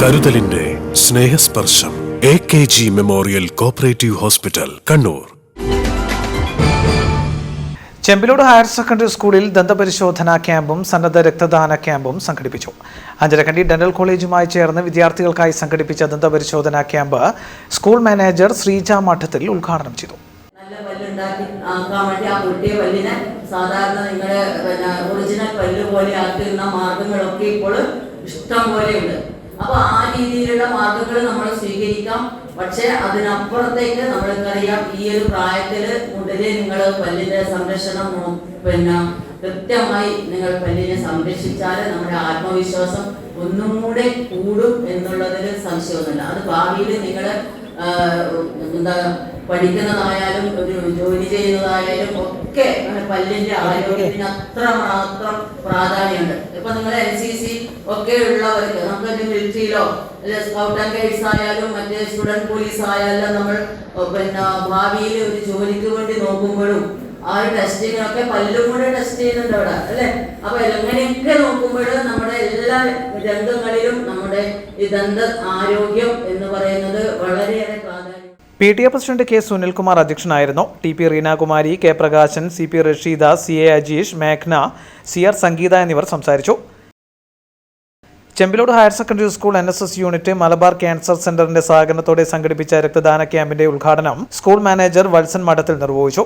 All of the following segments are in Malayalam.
കരുതലിന്റെ Snehasparsham A K G memorial cooperative hospital Kannur. Chembilode higher secondary സ്കൂളിൽ ദന്തപരിശോധനാ ക്യാമ്പും സന്നദ്ധ രക്തദാന ക്യാമ്പും സംഘടിപ്പിച്ചു. അഞ്ചരക്കണ്ടി ഡെന്റൽ കോളേജുമായി ചേർന്ന് വിദ്യാർത്ഥികൾക്കായി സംഘടിപ്പിച്ച ദന്തപരിശോധനാ camp school manager Sreeja Madathil ഉദ്ഘാടനം ചെയ്തു. നല്ല പല്ലുണ്ടാക്കി ആക്കാൻ വേണ്ടി ആ പൊട്ടിയ പല്ലിനെ സാധാരണ നിങ്ങളുടെ ഒറിജിനൽ പല്ല് പോലെ ആക്കുന്ന മാർഗങ്ങളൊക്കെ ഇപ്പോൾ ഇഷ്ടം പോലെയുണ്ട് അപ്പൊ ആ രീതിയിലുള്ള മാർഗങ്ങൾ നമ്മൾ സ്വീകരിക്കാം. പക്ഷെ അതിനപ്പുറത്തേക്ക് നമ്മൾക്കറിയാം ഈ ഒരു പ്രായത്തിൽ മുതലേ നിങ്ങൾ പല്ലിന്റെ സംരക്ഷണം പിന്നെ കൃത്യമായി നിങ്ങൾ പല്ലിനെ സംരക്ഷിച്ചാൽ നമ്മുടെ ആത്മവിശ്വാസം ഒന്നും കൂടെ കൂടും എന്നുള്ളതിൽ സംശയമൊന്നുമില്ല. അത് ഭാവിയിൽ നിങ്ങൾ എന്താ പഠിക്കുന്നതായാലും ഒരു ജോലി ചെയ്യുന്നതായാലും ഒക്കെ പല്ലിന്റെ ആരോഗ്യത്തിന് അത്ര മാത്രം പ്രാധാന്യമുണ്ട്. ഇപ്പൊ നിങ്ങൾ എൻ സി സി ഒക്കെ ഉള്ളവർക്ക് നമുക്ക് മിലിറ്ററിയിലോ അല്ലെ സ്കൗട്ട് ആൻഡ് ഗൈഡ്സ് ആയാലും മറ്റേ സ്റ്റുഡന്റ് പോലീസ് ആയാലും നമ്മൾ പിന്നെ ഭാവിയിൽ ഒരു ജോലിക്ക് വേണ്ടി നോക്കുമ്പോഴും ആ ഒരു ടെസ്റ്റിങ്ങിനൊക്കെ പല്ലും കൂടെ ടെസ്റ്റ് ചെയ്യുന്നുണ്ട് അവിടെ അല്ലെ? അപ്പൊ എങ്ങനെയൊക്കെ നോക്കുമ്പോഴും നമ്മുടെ എല്ലാ രംഗങ്ങളിലും നമ്മുടെ ഈ ദന്ത ആരോഗ്യം P T A president K Sunilkumar അധ്യക്ഷനായിരുന്നു. T P Reenakumari K Prakashan C P Rasheeda C A Ajeesh മേഘ്ന C R Sangeetha എന്നിവർ സംസാരിച്ചു. Chembilode higher secondary school N S S unit Malabar cancer സെന്ററിന്റെ സഹകരണത്തോടെ സംഘടിപ്പിച്ച രക്തദാന ക്യാമ്പിന്റെ ഉദ്ഘാടനം സ്കൂൾ മാനേജർ വത്സൻ മഠത്തിൽ നിർവഹിച്ചു.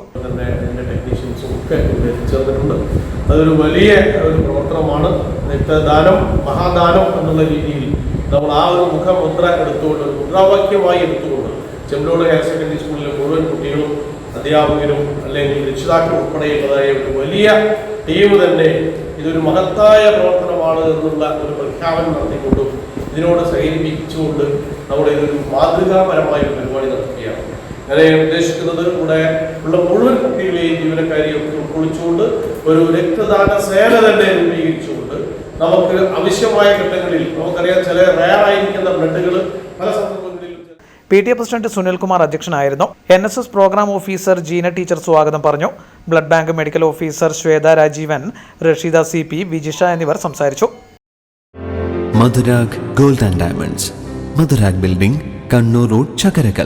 അതൊരു വലിയ ഒരു പ്രവർത്തനമാണ്. രക്തദാനം മഹാദാനം എന്നുള്ള രീതിയിൽ നമ്മൾ ആ ഒരു മുഖമുദ്ര എടുത്തുകൊണ്ട് മുദ്രാവാക്യമായി എടുത്തുകൊണ്ട് ചെമ്പലോട് ഹയർ സെക്കൻഡറി സ്കൂളിലെ മുഴുവൻ കുട്ടികളും അധ്യാപകരും അല്ലെങ്കിൽ രക്ഷിതാക്കളും ഉൾപ്പെടെയുള്ളതായ ഒരു വലിയ ടീം തന്നെ ഇതൊരു മഹത്തായ പ്രവർത്തനമാണ് എന്നുള്ള ഒരു പ്രഖ്യാപനം നടത്തിക്കൊണ്ടും ഇതിനോട് സഹകരിപ്പിച്ചുകൊണ്ട് നമ്മുടെ ഇതൊരു മാതൃകാപരമായ ഒരു പരിപാടി നടത്തുകയാണ്. ഞാൻ ഉദ്ദേശിക്കുന്നത് ഇവിടെ ഉള്ള മുഴുവൻ കുട്ടികളെയും ജീവനക്കാരെയും ഉൾക്കൊള്ളിച്ചുകൊണ്ട് ഒരു രക്തദാന സേന തന്നെ രൂപീകരിച്ചുകൊണ്ട് നമുക്ക് ആവശ്യമായ ഘട്ടങ്ങളിൽ നമുക്കറിയാം ചില റയറായിരിക്കുന്ന ബ്ലഡുകൾ പല സന്ദർഭങ്ങളിൽ P T A president Sunilkumar അധ്യക്ഷനായിരുന്നു. N S S program officer Jeena teacher സ്വാഗതം പറഞ്ഞു. Blood bank medical officer Swetha Rajeevan Rasheeda C P Vijisha എന്നിവർ സംസാരിച്ചു. Madhurag gold and diamonds Madhurag building Kannur road Chakkarakkal.